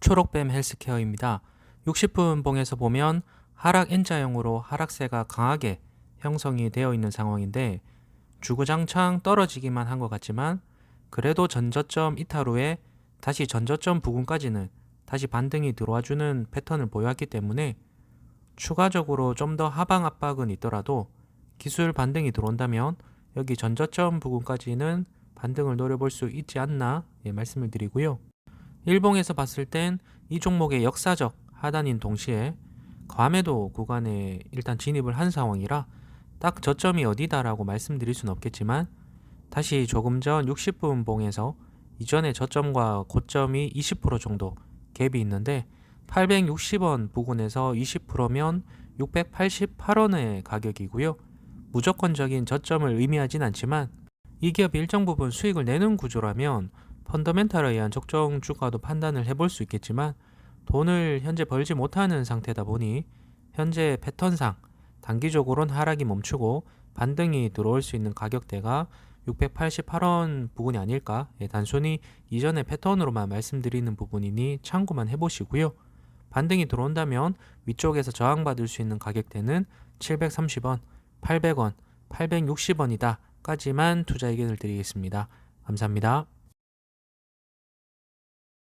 초록뱀 헬스케어입니다. 60분 봉에서 보면 하락 N자형으로 하락세가 강하게 형성이 되어 있는 상황인데 주구장창 떨어지기만 한 것 같지만 그래도 전저점 이탈 후에 다시 전저점 부근까지는 다시 반등이 들어와주는 패턴을 보여왔기 때문에 추가적으로 좀 더 하방 압박은 있더라도 기술 반등이 들어온다면 여기 전저점 부근까지는 반등을 노려볼 수 있지 않나 예, 말씀을 드리고요. 일봉에서 봤을 땐 이 종목의 역사적 하단인 동시에 과매도 구간에 일단 진입을 한 상황이라 딱 저점이 어디다라고 말씀드릴 수는 없겠지만 다시 조금 전 60분 봉에서 이전의 저점과 고점이 20% 정도 갭이 있는데 860원 부근에서 20%면 688원의 가격이고요. 무조건적인 저점을 의미하진 않지만 이 기업이 일정 부분 수익을 내는 구조라면 펀더멘탈에 의한 적정 주가도 판단을 해볼 수 있겠지만 돈을 현재 벌지 못하는 상태다 보니 현재 패턴상 단기적으로는 하락이 멈추고 반등이 들어올 수 있는 가격대가 688원 부분이 아닐까 예, 단순히 이전의 패턴으로만 말씀드리는 부분이니 참고만 해보시고요. 반등이 들어온다면 위쪽에서 저항받을 수 있는 가격대는 730원, 800원, 860원이다 까지만 투자 의견을 드리겠습니다. 감사합니다.